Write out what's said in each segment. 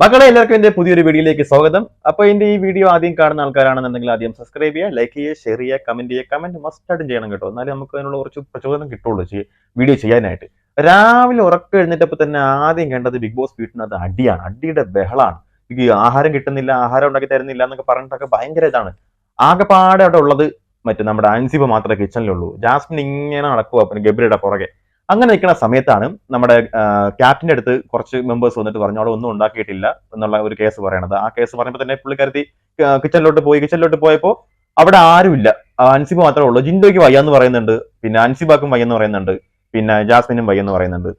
മക്കളെ എല്ലാവർക്കും എന്റെ പുതിയൊരു വീഡിയോയിലേക്ക് സ്വാഗതം. അപ്പോൾ എന്റെ ഈ വീഡിയോ ആദ്യം കാണുന്ന ആൾക്കാരാണെന്നുണ്ടെങ്കിൽ ആദ്യം സബ്സ്ക്രൈബ് ചെയ്യുക ലൈക്ക് ചെയ്യുക ഷെയർ ചെയ്യുക കമന്റ് ചെയ്യുക. കമന്റ് മസ്റ്റായിട്ടും ചെയ്യണം കേട്ടോ. എന്നാലും നമുക്ക് അതിനുള്ള കുറച്ച് പ്രചോദനം കിട്ടുള്ളൂ വീഡിയോ ചെയ്യാനായിട്ട്. രാവിലെ ഉറക്കം എഴുന്നേറ്റപ്പോൾ തന്നെ ആദ്യം കണ്ടത് ബിഗ് ബോസ് വീട്ടിനകത്ത് അടിയാണ്. അടിയുടെ ബഹളാണ്. ഈ ആഹാരം കിട്ടുന്നില്ല ആഹാരം ഉണ്ടാക്കി തരുന്നില്ല എന്നൊക്കെ പറഞ്ഞിട്ടൊക്കെ ഭയങ്കര ഇതാണ്. ആകെപ്പാടെ അവിടെ ഉള്ളത് മറ്റേ നമ്മുടെ അൻസിബ മാത്രമേ കിച്ചണിലുള്ളൂ ജാസ്മിൻ ഇങ്ങനെ നടക്കുക ഗബ്രിയുടെ പുറകെ. അങ്ങനെ നിൽക്കുന്ന സമയത്താണ് നമ്മുടെ ക്യാപ്റ്റന്റെ അടുത്ത് കുറച്ച് മെമ്പേഴ്സ് വന്നിട്ട് പറഞ്ഞു അവിടെ ഒന്നും ഉണ്ടാക്കിയിട്ടില്ല എന്നുള്ള ഒരു കേസ് പറയണത്. ആ കേസ് പറഞ്ഞപ്പോൾ തന്നെ പുള്ളിക്കാരത്തി കിച്ചണിലോട്ട് പോയി കിച്ചണിലോട്ട് പോയപ്പോൾ അവിടെ ആരുമില്ല. അൻസിബ് മാത്രമേ ഉള്ളൂ. ജിൻഡോയ്ക്ക് വയ്യാന്ന് പറയുന്നുണ്ട്. പിന്നെ അൻസിബാക്കും വയ്യെന്ന് പറയുന്നുണ്ട്. പിന്നെ ജാസ്മിനും വയ്യെന്ന് പറയുന്നുണ്ട്.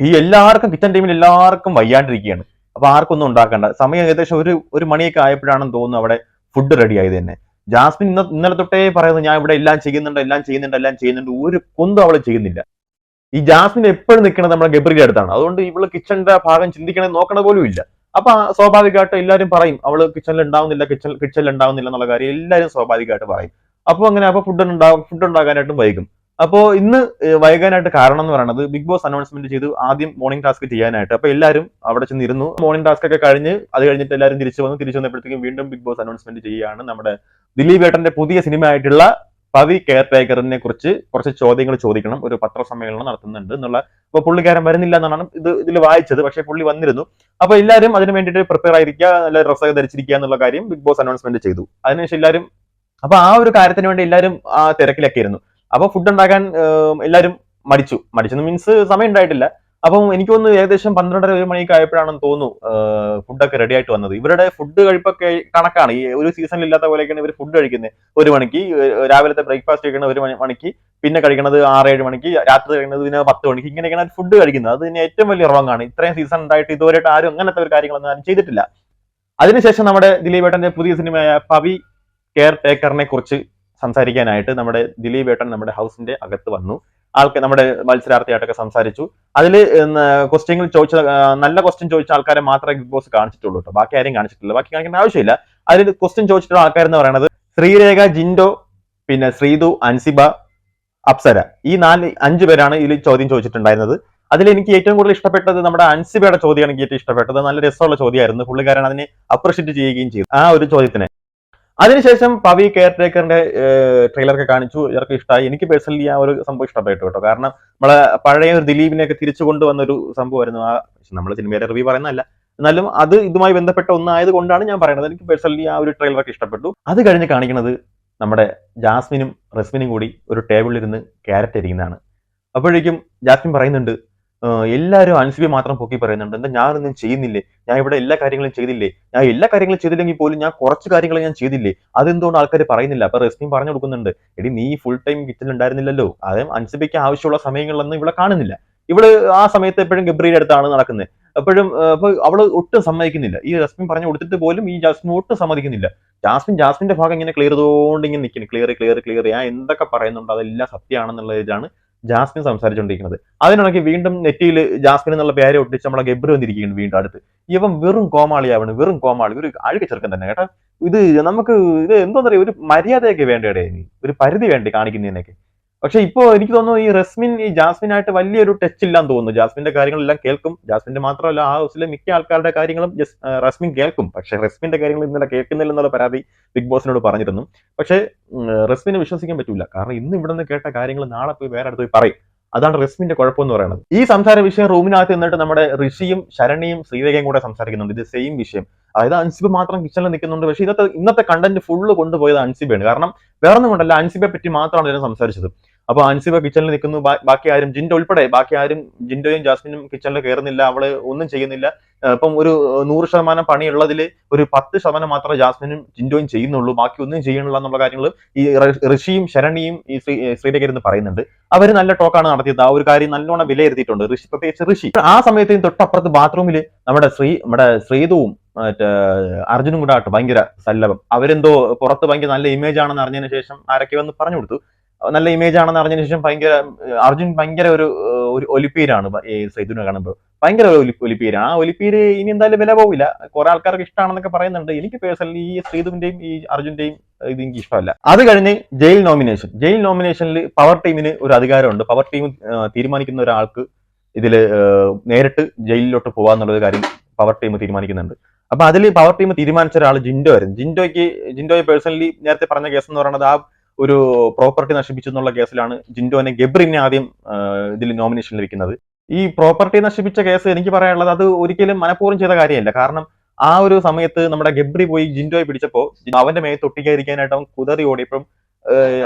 ഈ എല്ലാവർക്കും കിച്ചൺ ടീമിൽ എല്ലാവർക്കും വയ്യാണ്ടിരിക്കുകയാണ്. അപ്പൊ ആർക്കൊന്നും ഉണ്ടാക്കണ്ട. സമയം ഏകദേശം ഒരു ഒരു മണിയൊക്കെ ആയപ്പോഴാണെന്ന് തോന്നുന്നു അവിടെ ഫുഡ് റെഡി ആയത് തന്നെ. ജാസ്മിൻ ഇന്ന ഇന്നലെ തൊട്ടേ പറയുന്നത് ഞാൻ ഇവിടെ എല്ലാം ചെയ്യുന്നുണ്ട് എല്ലാം ചെയ്യുന്നുണ്ട് എല്ലാം ചെയ്യുന്നുണ്ട്. ഒരു കൊന്തും അവൾ ചെയ്യുന്നില്ല. ഈ ജാസ്മിൻ എപ്പോഴും നിൽക്കുന്നത് നമ്മുടെ ഗബ്രിയുടെ അടുത്താണ്. അതുകൊണ്ട് ഇവൾ കിച്ചണിന്റെ ഭാഗം ചിന്തിക്കണേ നോക്കണ പോലും ഇല്ല. അപ്പൊ സ്വാഭാവികമായിട്ട് എല്ലാവരും പറയും അവൾ കിച്ചണിൽ ഉണ്ടാവുന്നില്ല കിച്ചൺ കിച്ചണിൽ ഉണ്ടാവുന്നില്ല എന്നുള്ള കാര്യം എല്ലാവരും സ്വാഭാവികമായിട്ട് പറയും. അപ്പൊ അങ്ങനെ അപ്പൊ ഫുഡ് ഉണ്ടാവും ഫുഡ് ഉണ്ടാകാനായിട്ടും വൈകും. അപ്പോ ഇന്ന് വൈകാനായിട്ട് കാരണം എന്ന് പറയുന്നത് ബിഗ് ബോസ് അനൗൺസ്മെന്റ് ചെയ്തു ആദ്യം മോർണിംഗ് ടാസ്ക് ചെയ്യാനായിട്ട്. അപ്പൊ എല്ലാവരും അവിടെ ചെന്നിരുന്നു. മോർണിംഗ് ടാസ്ക് ഒക്കെ കഴിഞ്ഞ് അത് കഴിഞ്ഞിട്ട് എല്ലാവരും തിരിച്ചു വന്നു. തിരിച്ചു വന്നപ്പോഴത്തേക്കും വീണ്ടും ബിഗ് ബോസ് അനൗൺസ്മെന്റ് ചെയ്യുകയാണ് നമ്മുടെ ദിലീപ് ഏട്ടന്റെ പുതിയ സിനിമ ആയിട്ടുള്ള പവി കെയർ കുറിച്ച് കുറച്ച് ചോദ്യങ്ങൾ ചോദിക്കണം. ഒരു പത്രസമ്മേളനം നടത്തുന്നുണ്ട് എന്നുള്ള അപ്പൊ പുള്ളിക്കാരൻ വരുന്നില്ല എന്നാണ് ഇത് ഇതിൽ വായിച്ചത്. പക്ഷെ പുള്ളി വന്നിരുന്നു. അപ്പൊ എല്ലാവരും അതിന് വേണ്ടിയിട്ട് പ്രിപ്പയർ ആയിരിക്കുക നല്ല ഡ്രസ്സൊക്കെ ധരിച്ചിരിക്കുക എന്നുള്ള കാര്യം ബിഗ് ബോസ് അനൗൺസ്മെന്റ് ചെയ്തു. അതിനുശേഷം എല്ലാവരും അപ്പൊ ആ ഒരു കാര്യത്തിന് വേണ്ടി എല്ലാവരും ആ തിരക്കിലൊക്കെ ഇരുന്നു. അപ്പൊ ഫുഡ് ഉണ്ടാക്കാൻ എല്ലാവരും മടിച്ചു. മടിച്ചെന്ന് മീൻസ് സമയം ഉണ്ടായിട്ടില്ല. അപ്പം എനിക്ക് തോന്നുന്നു ഏകദേശം പന്ത്രണ്ടര ഒരു മണിയൊക്കെ ആയപ്പോഴാണെന്ന് തോന്നുന്നു ഫുഡൊക്കെ റെഡി ആയിട്ട് വന്നത്. ഇവരുടെ ഫുഡ് കഴിപ്പൊക്കെ കണക്കാണ്. ഈ ഒരു സീസണിൽ ഇല്ലാത്ത പോലെയൊക്കെയാണ് ഇവർ ഫുഡ് കഴിക്കുന്നത്. ഒരു മണിക്ക് രാവിലത്തെ ബ്രേക്ക്ഫാസ്റ്റ് കഴിക്കുന്നത് ഒരു മണി- മണിക്ക് പിന്നെ കഴിക്കുന്നത് ആറ് ഏഴ് മണിക്ക് രാത്രി കഴിക്കുന്നത് പിന്നെ പത്ത് മണിക്ക് ഇങ്ങനെയൊക്കെയാണ് ഫുഡ് കഴിക്കുന്നത്. അത് തന്നെ ഏറ്റവും വലിയ റോങ് ആണ്. ഇത്രയും സീസൺ ഉണ്ടായിട്ട് ഇതുവരെയായിട്ട് ആരും അങ്ങനത്തെ ഒരു കാര്യങ്ങളൊന്നും ആരും ചെയ്തിട്ടില്ല. അതിനുശേഷം നമ്മുടെ ദിലീപ് ഏട്ടന്റെ പുതിയ സിനിമയായ പവി കെയർ ടേക്കറിനെ കുറിച്ച് സംസാരിക്കാനായിട്ട് നമ്മുടെ ദിലീപ് ഏട്ടൻ നമ്മുടെ ഹൗസിന്റെ അകത്ത് വന്നു. ആൾക്ക് നമ്മുടെ മത്സരാർത്ഥിയായിട്ടൊക്കെ സംസാരിച്ചു. അതിൽ ക്വസ്റ്റ്യങ്ങൾ ചോദിച്ച നല്ല ക്വസ്റ്റ്യൻ ചോദിച്ച ആൾക്കാരെ മാത്രമേ ബിഗ് ബോസ് കാണിച്ചിട്ടുള്ളൂ കേട്ടോ ബാക്കി ആരും കാണിച്ചിട്ടില്ല. ബാക്കി കാണിക്കേണ്ട ആവശ്യമില്ല. അതിൽ ക്വസ്റ്റ്യൻ ചോദിച്ചിട്ടുള്ള ആൾക്കാരെന്ന് പറയുന്നത് ശ്രീരേഖ ജിൻഡോ പിന്നെ ശ്രീതു അൻസിബ അപ്സര. ഈ നാല് അഞ്ചു പേരാണ് ഇതിൽ ചോദ്യം ചോദിച്ചിട്ടുണ്ടായിരുന്നത്. അതിൽ എനിക്ക് ഏറ്റവും കൂടുതൽ ഇഷ്ടപ്പെട്ടത് നമ്മുടെ അൻസിബയുടെ ചോദ്യമാണ് എനിക്ക് ഏറ്റവും ഇഷ്ടപ്പെട്ടത്. നല്ല രസമുള്ള ചോദ്യമായിരുന്നു. പുള്ളിക്കാരൻ അതിനെ അപ്രിഷിയേറ്റ് ചെയ്യുകയും ചെയ്തു. ആ ഒരു ചോദ്യത്തിനെ. അതിനുശേഷം പവി കെയർ ടേക്കറിന്റെ ട്രെയിലറൊക്കെ കാണിച്ചു. ഇവർക്ക് ഇഷ്ടമായി എനിക്ക് പേഴ്സണലി ആ ഒരു സംഭവം ഇഷ്ടപ്പെട്ടു കേട്ടോ. കാരണം നമ്മളെ പഴയ ഒരു ദിലീപിനെ ഒക്കെ തിരിച്ചു കൊണ്ടുവന്ന ഒരു സംഭവമായിരുന്നു ആ നമ്മൾ സിനിമയുടെ റിവ്യൂ പറയുന്നതല്ല. എന്നാലും അത് ഇതുമായി ബന്ധപ്പെട്ട ഒന്നായത് കൊണ്ടാണ് ഞാൻ പറയുന്നത്. എനിക്ക് പേഴ്സണലി ആ ഒരു ട്രെയിലർ ട്രെയിലറൊക്കെ ഇഷ്ടപ്പെട്ടു. അത് കഴിഞ്ഞ് കാണിക്കുന്നത് നമ്മുടെ ജാസ്മിനും റസ്മിനും കൂടി ഒരു ടേബിളിൽ ഇരുന്ന് ക്യാരറ്റ് അരിക്കുന്നതാണ് അപ്പോഴേക്കും ജാസ്മിൻ പറയുന്നുണ്ട് "ഏഹ് എല്ലാവരും അൻസിബി മാത്രം പൊക്കി പറയുന്നുണ്ട്. എന്താ ഞാനൊന്നും ചെയ്യുന്നില്ലേ? ഞാൻ ഇവിടെ എല്ലാ കാര്യങ്ങളും ചെയ്തില്ലേ? ഞാൻ എല്ലാ കാര്യങ്ങളും ചെയ്തില്ലെങ്കിൽ പോലും ഞാൻ കുറച്ച് കാര്യങ്ങൾ ഞാൻ ചെയ്തില്ലേ? അതെന്തുകൊണ്ട് ആൾക്കാർ പറയുന്നില്ല? അപ്പൊ റസ്മിൻ പറഞ്ഞു കൊടുക്കുന്നുണ്ട്. എടി നീ ഫുൾ ടൈം കിച്ചണിൽ ഉണ്ടായിരുന്നില്ലല്ലോ. അതേ അൻസിബിക്ക് ആവശ്യമുള്ള സമയങ്ങളിലൊന്നും ഇവിടെ കാണുന്നില്ല. ഇവൾ ആ സമയത്ത് എപ്പോഴും ഗബ്രിയുടെ അടുത്താണ് നടക്കുന്നത് എപ്പോഴും അപ്പൊ അവൾ ഒട്ടും സമ്മതിക്കുന്നില്ല. ഈ റസ്മിൻ പറഞ്ഞു കൊടുത്തിട്ട് പോലും ഈ ജാസ്മിൻ ഒട്ടും സമ്മതിക്കുന്നില്ല. ജാസ്മിൻ ജാസ്മിന്റെ ഭാഗം ഇങ്ങനെ ക്ലിയർ ചെയ്തുകൊണ്ട് ഇങ്ങനെ നിൽക്കുന്നു ക്ലിയർ ക്ലിയർ ക്ലിയർ ഞാൻ എന്തൊക്കെ പറയുന്നുണ്ട്? അതെല്ലാം സത്യമാണെന്നുള്ള ഇതാണ് ജാസ്മിൻ സംസാരിച്ചുകൊണ്ടിരിക്കുന്നത് അതിനിടയ്ക്ക് വീണ്ടും നെറ്റിയിൽ ജാസ്മിൻ എന്നുള്ള പേര് ഒട്ടിച്ച് നമ്മളെ ഗബ്രി വന്നിരിക്കുകയാണ് വീണ്ടും അടുത്ത്. ഇവൻ വെറും കോമാളിയാവണ് വെറും കോമാളി. ഒരു അഴുക ചെറുക്കൻ തന്നെ. കേട്ടോ? ഇത് നമുക്ക് ഇത് എന്തോന്ന് പറയാ ഒരു മര്യാദയൊക്കെ വേണ്ടേ ഇനി. ഒരു പരിധി വേണ്ടി കാണിക്കുന്നതിനൊക്കെ. പക്ഷെ ഇപ്പോ എനിക്ക് തോന്നുന്നു ഈ റസ്മിൻ ഈ ജാസ്മിനായിട്ട് വലിയൊരു ടച്ച് ഇല്ലാന്ന് തോന്നുന്നു. ജാസ്മിന്റെ കാര്യങ്ങളെല്ലാം കേൾക്കും. ജാസ്മിന്റെ മാത്രമല്ല ആ ഹൗസിലെ മിക്ക ആൾക്കാരുടെ കാര്യങ്ങളും റസ്മിൻ കേൾക്കും. പക്ഷെ റസ്മിന്റെ കാര്യങ്ങൾ ഇന്നലെ കേൾക്കുന്നില്ല എന്നുള്ള പരാതി ബിഗ് ബോസിനോട് പറഞ്ഞിരുന്നു. പക്ഷെ റസ്മിനെ വിശ്വസിക്കാൻ പറ്റില്ല കാരണം ഇന്ന് ഇവിടെ നിന്ന് കേട്ട കാര്യങ്ങൾ നാളെ പോയി വേറെ അടുത്ത് പോയി പറയും. അതാണ് റസ്മിന്റെ കുഴപ്പം എന്ന് പറയുന്നത്. ഈ സംസാര വിഷയം റൂമിനകത്ത് നിന്നിട്ട് നമ്മുടെ ഋഷിയും ശരണിയും ശ്രീരേഖയും കൂടെ സംസാരിക്കുന്നുണ്ട്. ഇത് സെയിം വിഷയം. അതായത് അൻസിബ് മാത്രം കിച്ചണിൽ നിൽക്കുന്നുണ്ട്. പക്ഷേ ഇന്നത്തെ ഇന്നത്തെ കണ്ടന്റ് ഫുള്ള് കൊണ്ടുപോയത് അൻസിബയാണ് കാരണം വേറെ ഒന്നും കൊണ്ടല്ല അൻസിബയെ പറ്റി മാത്രമാണ് ഇതിനെ സംസാരിച്ചത്. അപ്പൊ ആൻസിബ കിച്ചണിൽ നിൽക്കുന്നു. ബാക്കി ആരും ജിൻഡോ ഉൾപ്പെടെ ബാക്കി ആരും ജിൻഡോയും ജാസ്മിനും കിച്ചണിൽ കയറുന്നില്ല. അവൾ ഒന്നും ചെയ്യുന്നില്ല. ഇപ്പം ഒരു നൂറ് ശതമാനം പണിയുള്ളതിൽ ഒരു പത്ത് ശതമാനം മാത്രമേ ജാസ്മിനും ജിൻഡോയും ചെയ്യുന്നുള്ളൂ. ബാക്കി ഒന്നും ചെയ്യണില്ല എന്നുള്ള കാര്യങ്ങൾ ഈ ഋഷിയും ശരണിയും ഈ ശ്രീ ശ്രീരേഖ ഇരുന്ന് പറയുന്നുണ്ട്. അവർ നല്ല ടോക്കാണ് നടത്തിയത്. ആ ഒരു കാര്യം നല്ലോണം വിലയിരുത്തിയിട്ടുണ്ട്. ഋഷി പ്രത്യേകിച്ച് ഋഷി. ആ സമയത്ത് തൊട്ടപ്പുറത്ത് ബാത്റൂമിൽ നമ്മുടെ ശ്രീ നമ്മുടെ ശ്രീതുവും മറ്റേ അർജുനും കൂടെ ആട്ടോ ഭയങ്കര സല്ലഭം. അവരെന്തോ പുറത്ത് ഭയങ്കര നല്ല ഇമേജ് ആണെന്ന് അറിഞ്ഞതിന് ശേഷം ആരൊക്കെ വന്ന് പറഞ്ഞു കൊടുത്തു. നല്ല ഇമേജ് ആണെന്ന് അറിഞ്ഞതിന് ശേഷം ഭയങ്കര അർജുൻ ഭയങ്കര ഒരു ഒരു ഒലിപ്പീരാണ് ഈ സൈതുനെ കാണുമ്പോൾ. ഭയങ്കര ഒരു ഒലി ഒലിപ്പീരാണ്. ആ ഒലിപ്പീര് ഇനി എന്തായാലും വില പോവില്ല. കുറെ ആൾക്കാർക്ക് ഇഷ്ടമാണെന്നൊക്കെ പറയുന്നുണ്ട്. എനിക്ക് പേഴ്സണലി ഈ ശ്രീതുവിന്റെയും ഈ അർജുന്റെയും ഇത് എനിക്ക് ഇഷ്ടമല്ല. അത് കഴിഞ്ഞ് ജയിൽ നോമിനേഷൻ ജയിൽ നോമിനേഷനിൽ പവർ ടീമിന് ഒരു അധികാരമുണ്ട്. പവർ ടീം തീരുമാനിക്കുന്ന ഒരാൾക്ക് ഇതിൽ നേരിട്ട് ജയിലിലോട്ട് പോകാന്നുള്ളൊരു കാര്യം പവർ ടീം തീരുമാനിക്കുന്നുണ്ട്. അപ്പൊ അതിൽ പവർ ടീം തീരുമാനിച്ച ഒരാൾ ജിൻഡോ ആയിരുന്നു. ജിൻഡോയ്ക്ക് ജിൻഡോയെ പേഴ്സണലി നേരത്തെ പറഞ്ഞ കേസ് എന്ന് പറയുന്നത് ആ ഒരു പ്രോപ്പർട്ടി നശിപ്പിച്ചു എന്നുള്ള കേസിലാണ് ജിൻഡോനെ ഗബ്രിനെ ആദ്യം ഇതിൽ നോമിനേഷനിൽ വെക്കുന്നത് ഈ പ്രോപ്പർട്ടി നശിപ്പിച്ച കേസ് എനിക്ക് പറയാനുള്ളത് അത് ഒരിക്കലും മനഃപൂർവം ചെയ്ത കാര്യമല്ല. കാരണം ആ ഒരു സമയത്ത് നമ്മുടെ ഗബ്രി പോയി ജിൻഡോയെ പിടിച്ചപ്പോൾ അവന്റെ മേത്ത് ഒട്ടിക്കാതിരിക്കാനായിട്ട് അവൻ കുതറി ഓടിയപ്പം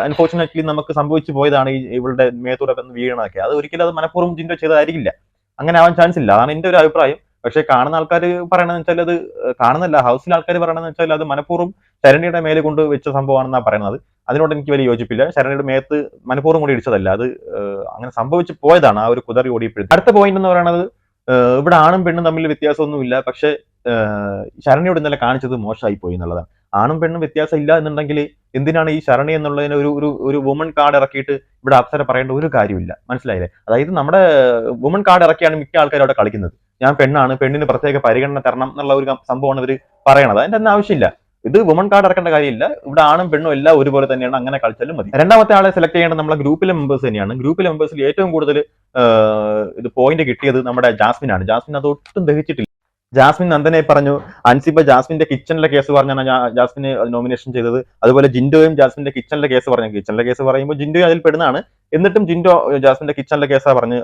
അൺഫോർച്ചുനേറ്റ്ലി നമുക്ക് സംഭവിച്ചു പോയതാണ് ഈ ഇവളുടെ മേത്തൂടെ വീഴണതൊക്കെ. അത് ഒരിക്കലും അത് മനഃപൂർവം ജിൻഡോ ചെയ്തതായിരിക്കില്ല. അങ്ങനെ ആവാൻ ചാൻസ് ഇല്ല. അതാണ് എന്റെ ഒരു അഭിപ്രായം. പക്ഷെ കാണുന്ന ആൾക്കാർ പറയണമെന്ന് വെച്ചാൽ അത് കാണുന്നില്ല ഹൗസിലെ ആൾക്കാർ പറയണമെന്ന് വെച്ചാൽ അത് മനഃപൂർവം ശരണിയുടെ മേലെ കൊണ്ട് വെച്ച സംഭവമാണെന്നാണ് പറയുന്നത്. അതിനോട് എനിക്ക് വലിയ യോജിപ്പില്ല. ശരണിയുടെ മേത്ത് മനഃപൂർവം കൂടി ഇടിച്ചതല്ല. അത് അങ്ങനെ സംഭവിച്ചു പോയതാണ്. ആ ഒരു കുതറി ഓടിയപ്പോഴത്തെ അടുത്ത പോയിന്റ് എന്ന് പറയുന്നത് ഇവിടെ ആണും പെണ്ണും തമ്മിൽ വ്യത്യാസമൊന്നുമില്ല. പക്ഷെ ശരണിയോട് ഇന്നലെ കാണിച്ചത് മോശമായി പോയി എന്നുള്ളതാണ്. ആണും പെണ്ണും വ്യത്യാസം ഇല്ല എന്നുണ്ടെങ്കിൽ എന്തിനാണ് ഈ ശരണി എന്നുള്ളതിന് ഒരു ഒരു ഒരു വുമൺ കാർഡ് ഇറക്കിയിട്ട് ഇവിടെ അപ്സര പറയേണ്ട ഒരു കാര്യമില്ല. മനസ്സിലായില്ലേ? അതായത് നമ്മുടെ വുമൺ കാർഡ് ഇറക്കിയാണ് മിക്ക ആൾക്കാരും അവിടെ കളിക്കുന്നത്. ഞാൻ പെണ്ണാണ്. പെണ്ണിന് പ്രത്യേക പരിഗണന തരണം എന്നുള്ള ഒരു സംഭവമാണ് ഇവർ പറയണത്. അതിന്റെ ഒന്നും ആവശ്യമില്ല. ഇത് വുമൺ കാർഡ് ഇറക്കേണ്ട കാര്യമില്ല. ഇവിടെ ആണും പെണ്ണും എല്ലാം ഒരുപോലെ തന്നെയാണ് അങ്ങനെ കളിച്ചാലും മതി. രണ്ടാമത്തെ ആളെ സെലക്ട് ചെയ്യേണ്ടത് നമ്മുടെ ഗ്രൂപ്പിലെ മെമ്പേഴ്സ് തന്നെയാണ്. ഗ്രൂപ്പിലെ മെമ്പേഴ്സിൽ ഏറ്റവും കൂടുതൽ ഇത് പോയിന്റ് കിട്ടിയത് നമ്മുടെ ജാസ്മിൻ ആണ് ജാസ്മിൻ അത് ഒട്ടും ദഹിച്ചിട്ടില്ല. ജാസ്മിൻ നന്ദനെ പറഞ്ഞു അൻസിബ ജാസ്മിന്റെ കിച്ചണിലെ കേസ് പറഞ്ഞാണ് ജാസ്മിന് നോമിനേഷൻ ചെയ്തത്. അതുപോലെ ജിൻഡോയും ജാസ്മിന്റെ കിച്ചണിലെ കേസ് പറഞ്ഞു. കിച്ചണിലെ കേസ് പറയുമ്പോൾ ജിൻഡോയും അതിൽ പെടുന്നതാണ്. എന്നിട്ടും ജിൻഡോ ജാസ്മിന്റെ കിച്ചണിലെ കേസാണ് പറഞ്ഞ്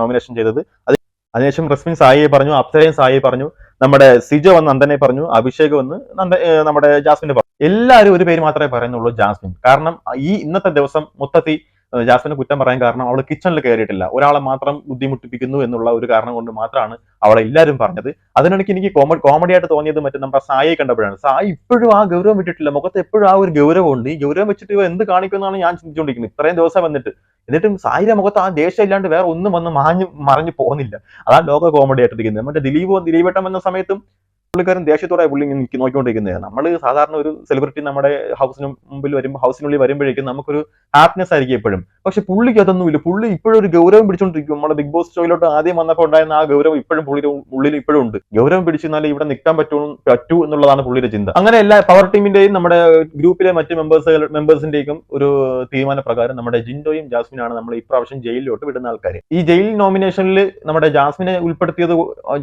നോമിനേഷൻ ചെയ്തത്. അത് അതിനുശേഷം റസ്മിൻ സായിയെ പറഞ്ഞു അപ്സരയും സായിയെ പറഞ്ഞു നമ്മുടെ സിജോ വന്ന് നന്ദനെ പറഞ്ഞു അഭിഷേക് വന്ന് നന്ദ നമ്മുടെ ജാസ്മിനെ പറഞ്ഞു. എല്ലാവരും ഒരു പേര് മാത്രമേ പറയുന്നുള്ളൂ ജാസ്മിൻ. കാരണം ഈ ഇന്നത്തെ ദിവസം മൊത്തത്തിൽ ജാസ്മിനെ കുറ്റം പറയാൻ കാരണം അവൾ കിച്ചണിൽ കയറിയിട്ടില്ല ഒരാളെ മാത്രം ബുദ്ധിമുട്ടിപ്പിക്കുന്നു എന്നുള്ള ഒരു കാരണം കൊണ്ട് മാത്രമാണ് അവളെ എല്ലാവരും പറഞ്ഞത്. അതിനിടയ്ക്ക് എനിക്ക് കോമഡി കോമഡി ആയിട്ട് തോന്നിയത് മറ്റേ നമ്മുടെ സായി കണ്ടപ്പോഴാണ്. സായി ഇപ്പോഴും ആ ഗൗരവം വിട്ടിട്ടില്ല. മുഖത്ത് എപ്പോഴും ആ ഒരു ഗൗരവം ഉണ്ട്. ഈ ഗൗരവം വെച്ചിട്ട് ഇവ എന്ത് കാണിക്കുമെന്നാണ് ഞാൻ ചിന്തിച്ചുകൊണ്ടിരിക്കുന്നത്. ഇത്രയും ദിവസം വന്നിട്ട് എന്നിട്ടും സായിയുടെ മുഖത്ത് ആ ദേഷ്യം ഇല്ലാണ്ട് വേറെ ഒന്നും വന്ന് മാഞ്ഞ് മറിഞ്ഞു പോകുന്നില്ല. അതാണ് ലോക കോമഡി ആയിട്ടിരിക്കുന്നത്. മറ്റേ ദിലീപ് ദിലീപേട്ടൻ വന്ന സമയത്തും പുള്ളിക്കാരൻ ദേഷ്യത്തോടെ പുള്ളി നിൽക്കി നോക്കിക്കൊണ്ടിരിക്കുന്നത് നമ്മൾ സാധാരണ ഒരു സെലിബ്രിറ്റി നമ്മുടെ ഹൗസിന് മുമ്പിൽ വരുമ്പോൾ ഹൗസിനുള്ളിൽ വരുമ്പോഴേക്കും നമുക്കൊരു ഹാപ്പിനെസ് ആയിരിക്കും എപ്പോഴും. പക്ഷെ പുള്ളിക്ക് അതൊന്നുമില്ല പുള്ളി ഇപ്പോഴും ഒരു ഗൗരവം പിടിച്ചോണ്ടിരിക്കും. നമ്മുടെ ബിഗ് ബോസ് ഷോയിലോട്ട് ആദ്യം വന്നപ്പോൾ ഉണ്ടായിരുന്ന ആ ഗൗരവം ഇപ്പോഴും പുള്ളിയുടെ ഉള്ളിൽ ഇപ്പോഴും ഉണ്ട്. ഗൗരവം പിടിച്ചെന്നാലേ ഇവിടെ നിൽക്കാൻ പറ്റൂ പറ്റൂ എന്നുള്ളതാണ് പുള്ളിയുടെ ചിന്ത. അങ്ങനെ എല്ലാ പവർ ടീമിന്റെയും നമ്മുടെ ഗ്രൂപ്പിലെ മറ്റ് മെമ്പേഴ്സ് മെമ്പേഴ്സിന്റെയും ഒരു തീരുമാനപ്രകാരം നമ്മുടെ ജിൻഡോയും ജാസ്മിനാണ് നമ്മൾ ഇപ്രാവശ്യം ജയിലിലോട്ട് വിടുന്ന ആൾക്കാർ ഈ ജയിൽ നോമിനേഷനിൽ നമ്മുടെ ജാസ്മിനെ ഉൾപ്പെടുത്തിയത്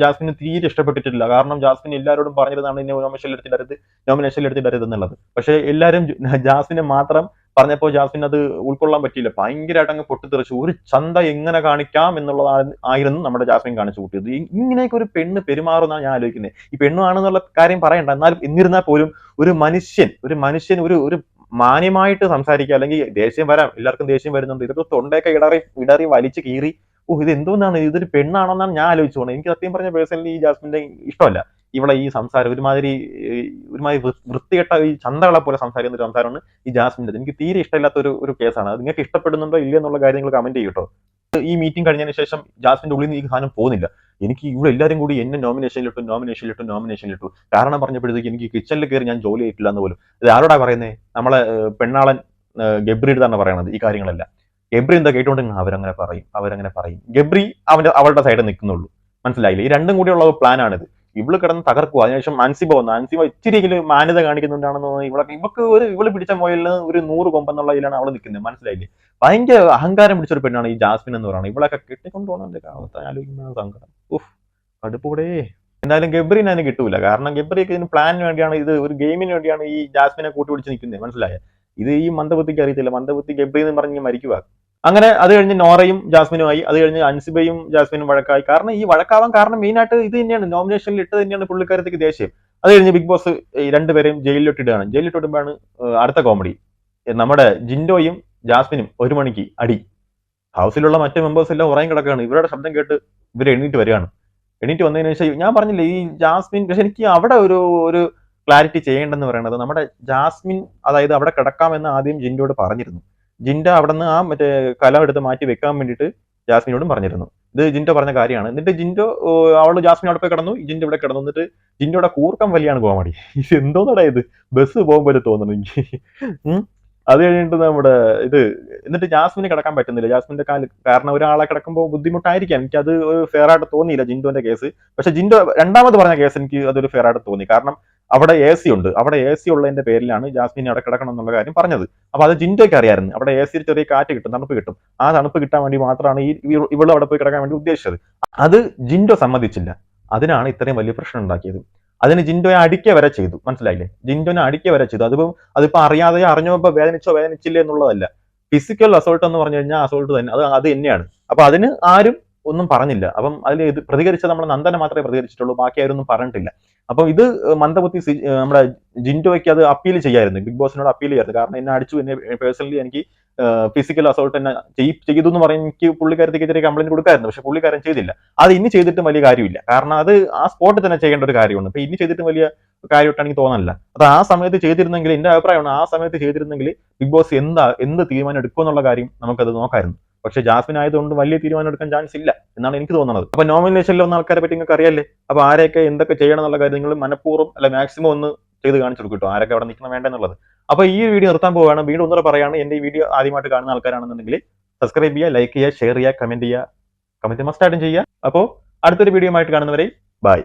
ജാസ്മിന് തീരെ ഇഷ്ടപ്പെട്ടിട്ടില്ല. കാരണം ജാസ്മിൻ എല്ലാവരോടും പറഞ്ഞിരുന്നതാണ് ഇനി നോമിനേഷൻ എടുത്തിടരുത് നോമിനേഷൻ എടുത്തിടരുത് എന്നുള്ളത്. പക്ഷേ എല്ലാവരും ജാസ്മിനെ മാത്രം പറഞ്ഞപ്പോൾ ജാസ്മിൻ അത് ഉൾക്കൊള്ളാൻ പറ്റിയില്ല. ഭയങ്കരമായിട്ട് അങ്ങ് പൊട്ടിത്തെറിച്ചു. ഒരു ചന്ത എങ്ങനെ കാണിക്കാം എന്നുള്ളതാണ് ആയിരുന്നു നമ്മുടെ ജാസ്മിൻ കാണിച്ചു കൂട്ടിയത്. ഇങ്ങനെയൊക്കെ ഒരു പെണ്ണ് പെരുമാറുമെന്നാണ് ഞാൻ ആലോചിക്കുന്നത്. ഈ പെണ്ണാണെന്നുള്ള കാര്യം പറയണ്ട. എന്നാലും എന്നിരുന്നാൽ പോലും ഒരു മനുഷ്യൻ ഒരു മനുഷ്യൻ ഒരു ഒരു മാന്യമായിട്ട് സംസാരിക്കുക അല്ലെങ്കിൽ ദേഷ്യം വരാം എല്ലാവർക്കും ദേഷ്യം വരുന്നുണ്ട്. ഇതൊക്കെ തൊണ്ടയൊക്കെ ഇടറി ഇടറി വലിച്ചു കീറി. ഓ ഇത് എന്തുകൊണ്ടാണ് ഇതൊരു പെണ്ണാണോ എന്നാണ് ഞാൻ ആലോചിച്ചു പോകുന്നത് എനിക്ക് സത്യം പറഞ്ഞ പേഴ്സണലി ഈ ജാസ്മിന്റെ ഇഷ്ടമല്ല. ഇവിടെ ഈ സംസാരം ഒരുമാതിരി ഒരുമാതിരി വൃത്തികെട്ട ഈ ചന്തകളെ പോലെ സംസാരിക്കുന്ന ഒരു സംസാരമാണ് ഈ ജാസ്മിന്റെ എനിക്ക് തീരെ ഇഷ്ടമില്ലാത്ത ഒരു ഒരു കേസാണ്. അത് നിങ്ങൾക്ക് ഇഷ്ടപ്പെടുന്നുണ്ടോ ഇല്ല എന്നുള്ള കാര്യം നിങ്ങൾ കമന്റ് ചെയ്യട്ടോ ഈ മീറ്റിംഗ് കഴിഞ്ഞതിന് ശേഷം ജാസ്മിന്റെ ഉള്ളിൽ നിന്ന് ഈ സാധനം പോകുന്നില്ല. എനിക്ക് ഇവിടെ എല്ലാവരും കൂടി എന്നെ നോമിനേഷനിലിട്ടു നോമിനേഷനിലിട്ടു നോമിനേഷനിലിട്ടു കാരണം പറഞ്ഞപ്പോഴത്തേക്ക് എനിക്ക് കിച്ചണിൽ കയറി ഞാൻ ജോലി ചെയ്തിട്ടില്ല എന്ന് പോലും. ഇത് ആരോടാ പറയുന്നത് നമ്മളെ പെണ്ണാളൻ ഗബ്രിയുടെ തന്നെ പറയണത് ഈ കാര്യങ്ങളെല്ലാം. ഗബ്രി എന്താ കേട്ടുകൊണ്ടെങ്കിൽ അവരങ്ങനെ പറയും അവരങ്ങനെ പറയും. ഗബ്രി അവന്റെ അവളുടെ സൈഡിൽ നിൽക്കുന്നുള്ളൂ. മനസ്സിലായില്ലേ? ഈ രണ്ടും കൂടിയുള്ള പ്ലാനാണിത് ഇവൾ കിടന്ന് തകർക്കുക അതിനുശേഷം മാൻസിബ വന്നു മാൻസിബ ഇച്ചിരിയെങ്കിലും മാന്യത കാണിക്കുന്നുണ്ടാണെന്ന് തോന്നുന്നു. ഇവളൊക്കെ ഇവക്ക് ഒരു ഇവൾ പിടിച്ച മുയലിന് ഒരു നൂറ് കൊമ്പെന്നുള്ള ഇതിലാണ് അവൾ നിൽക്കുന്നത് മനസ്സിലായില്ലേ? ഭയങ്കര അഹങ്കാരം പിടിച്ചൊരു പെണ്ണാണ് ഈ ജാസ്മിൻ എന്ന് പറയുന്നത്. ഇവളൊക്കെ കെട്ടിക്കൊണ്ടുപോകണം എന്റെ അവസ്ഥ ആലോചിക്കുന്ന സങ്കടം. ഉഫ് കടുപ്പൂടേ. എന്തായാലും ഗബ്രീനെ അതിന് കിട്ടൂല. കാരണം ഗബ്രിയൊക്കെ ഇതിന് പ്ലാനിന് വേണ്ടിയാണ് ഇത് ഒരു ഗെയിമിന് വേണ്ടിയാണ് ഈ ജാസ്മിനെ കൂട്ടി പിടിച്ച് നിൽക്കുന്നത് മനസ്സിലായ? ഇത് ഈ മന്ദബുദ്ധിക്ക് അറിയത്തില്ല. മന്ദബുദ്ധി ഗബ്രി എന്ന് പറഞ്ഞ് മരിക്കുക അങ്ങനെ അത് കഴിഞ്ഞ് നോറയും ജാസ്മിനുമായി അത് കഴിഞ്ഞ് അൻസിബയും ജാസ്മിനും വഴക്കായി. കാരണം ഈ വഴക്കാവാൻ കാരണം മെയിൻ ആയിട്ട് ഇത് തന്നെയാണ്. നോമിനേഷനിൽ ഇട്ട് തന്നെയാണ് പുള്ളിക്കാരത്തേക്ക് ദേഷ്യം. അത് കഴിഞ്ഞ് ബിഗ് ബോസ് ഈ രണ്ടുപേരെയും ജയിലിലോട്ടിടുകയാണ് ജയിലിലോട്ടിടുമ്പോഴാണ് അടുത്ത കോമഡി നമ്മുടെ ജിൻഡോയും ജാസ്മിനും ഒരു മണിക്ക് അടി. ഹൗസിലുള്ള മറ്റ് മെമ്പേഴ്സ് എല്ലാം ഉറങ്ങി കിടക്കുകയാണ്. ഇവരുടെ ശബ്ദം കേട്ട് ഇവർ എണീറ്റ് വരികയാണ്. എണീറ്റ് വന്നതിന് ശേഷം ഞാൻ പറഞ്ഞില്ലേ ഈ ജാസ്മിൻ പക്ഷെ എനിക്ക് അവിടെ ഒരു ഒരു ക്ലാരിറ്റി ചെയ്യേണ്ടെന്ന് പറയുന്നത് നമ്മുടെ ജാസ്മിൻ അതായത് അവിടെ കിടക്കാമെന്ന് ആദ്യം ജിൻഡോട് പറഞ്ഞിരുന്നു. ജിൻഡ അവിടെ നിന്ന് ആ മറ്റേ കലം എടുത്ത് മാറ്റി വെക്കാൻ വേണ്ടിയിട്ട് ജാസ്മിനോടും പറഞ്ഞിരുന്നു. ഇത് ജിൻഡോ പറഞ്ഞ കാര്യമാണ്. എന്നിട്ട് ജിൻഡോ അവൾ ജാസ്മിൻ അവിടെ പോയി കിടന്നു. ജിൻഡോ ഇവിടെ കിടന്നു. എന്നിട്ട് ജിൻഡോടെ കൂർക്കം വലിയാണ് കോമഡി ഇത് എന്തോന്നടാ ഇത്? ബസ് പോകുമ്പോൾ തോന്നുന്നു എനിക്ക്. അത് കഴിഞ്ഞിട്ട് നമ്മുടെ ഇത് എന്നിട്ട് ജാസ്മിന് കിടക്കാൻ പറ്റുന്നില്ല. ജാസ്മിന്റെ കാൽ കാരണം ഒരാളെ കിടക്കുമ്പോൾ ബുദ്ധിമുട്ടായിരിക്കാം. എനിക്ക് അത് ഒരു ഫെയർ ആയിട്ട് തോന്നിയില്ല ജിൻഡോന്റെ കേസ് പക്ഷെ ജിൻഡോ രണ്ടാമത് പറഞ്ഞ കേസ് എനിക്ക് അതൊരു ഫെയർ ആയിട്ട് തോന്നി. കാരണം അവിടെ എ സി ഉണ്ട്. അവിടെ എ സി ഉള്ളതിന്റെ പേരിലാണ് ജാസ്മിൻ അവിടെ കിടക്കണം എന്നുള്ള കാര്യം പറഞ്ഞത്. അപ്പൊ അത് ജിൻഡോയ്ക്ക് അറിയായിരുന്നു അവിടെ എ സിയിൽ ചെറിയ കാറ്റ് കിട്ടും തണുപ്പ് കിട്ടും. ആ തണുപ്പ് കിട്ടാൻ വേണ്ടി മാത്രമാണ് ഈ ഇവിടെ അവിടെ പോയി കിടക്കാൻ വേണ്ടി ഉദ്ദേശിച്ചത്. അത് ജിൻഡോ സമ്മതിച്ചില്ല. അതിനാണ് ഇത്രയും വലിയ പ്രശ്നം ഉണ്ടാക്കിയത്. അതിന് ജിൻഡോയെ അടിക്കുക വരെ ചെയ്തു. മനസ്സിലായില്ലേ? ജിൻഡോനെ അടിക്കുക വരെ ചെയ്തു. അതിപ്പോ അതിപ്പോ അറിയാതെ അറിഞ്ഞോ വേദനിച്ചോ വേദനിച്ചില്ലേ എന്നുള്ളതല്ല. ഫിസിക്കൽ അസോൾട്ട് എന്ന് പറഞ്ഞു കഴിഞ്ഞാൽ അസോൾട്ട് തന്നെ. അത് അത് തന്നെയാണ്. അപ്പൊ അതിന് ആരും ഒന്നും പറഞ്ഞില്ല. അപ്പം അതിൽ ഇത് പ്രതികരിച്ച നമ്മൾ നന്ദനെ മാത്രമേ പ്രതികരിച്ചിട്ടുള്ളൂ ബാക്കി ആരൊന്നും പറഞ്ഞിട്ടില്ല. അപ്പം ഇത് മന്ദബുദ്ധി നമ്മുടെ ജിൻഡോയ്ക്ക് അത് അപ്പീൽ ചെയ്യായിരുന്നു. ബിഗ് ബോസിനോട് അപ്പീൽ ചെയ്യായിരുന്നു. കാരണം എന്നെ അടിച്ചു. എന്നെ പേഴ്സണലി എനിക്ക് ഫിസിക്കൽ അസോൾട്ട് ചെയ്- ചെയ്തു എന്ന് പറഞ്ഞ് എനിക്ക് പുള്ളിക്കാരത്തേക്ക് എതിരെ കംപ്ലൈന്റ് കൊടുക്കായിരുന്നു. പക്ഷെ പുള്ളിക്കാരൻ ചെയ്തില്ല. അത് ഇനി ചെയ്തിട്ടും വലിയ കാര്യമില്ല. കാരണം അത് ആ സ്പോട്ടിൽ തന്നെ ചെയ്യേണ്ട ഒരു കാര്യമാണ്. ഇപ്പൊ ഇനി ചെയ്തിട്ടും വലിയ കാര്യമായിട്ട് എനിക്ക് തോന്നുന്നില്ല അത് ആ സമയത്ത് ചെയ്തിരുന്നെങ്കിൽ എന്റെ അഭിപ്രായമാണ് ആ സമയത്ത് ചെയ്തിരുന്നെങ്കിൽ ബിഗ് ബോസ് എന്താ എന്ത് തീരുമാനം എടുക്കുമെന്നുള്ള കാര്യം നമുക്കത് നോക്കായിരുന്നു പക്ഷെ ജാസ്മിൻ ആയതുകൊണ്ട് വലിയ തീരുമാനം എടുക്കാൻ ചാൻസ് ഇല്ല എന്നാണ് എനിക്ക് തോന്നുന്നത്. അപ്പൊ നോമിനേഷനിൽ വന്ന ആൾക്കാരെ പറ്റി നിങ്ങൾക്ക് അറിയാല്ലേ? അപ്പൊ ആരെയൊക്കെ എന്തൊക്കെ ചെയ്യണം എന്നുള്ള കാര്യം നിങ്ങൾ മനഃപൂർവം അല്ല മാക്സിമം ഒന്ന് ചെയ്ത് കാണിച്ചു കൊടുക്കും ആരൊക്കെ അവിടെ നിൽക്കണം വേണ്ടെന്നുള്ളത് അപ്പൊ ഈ വീഡിയോ നിർത്താൻ പോവുകയാണ്. വീണ്ടും ഒന്നുകൂടെ പറയാണ് എന്റെ ഈ വീഡിയോ ആദ്യമായിട്ട് കാണുന്ന ആൾക്കാരാണെന്നുണ്ടെങ്കിൽ സബ്സ്ക്രൈബ് ചെയ്യുക ലൈക്ക് ചെയ്യുക ഷെയർ ചെയ്യുക കമന്റ് ചെയ്യുക. കമന്റ് മസ്റ്റ് ആയിട്ടും ചെയ്യുക. അപ്പോൾ അടുത്തൊരു വീഡിയോ ആയിട്ട് കാണുന്നവരെ ബൈ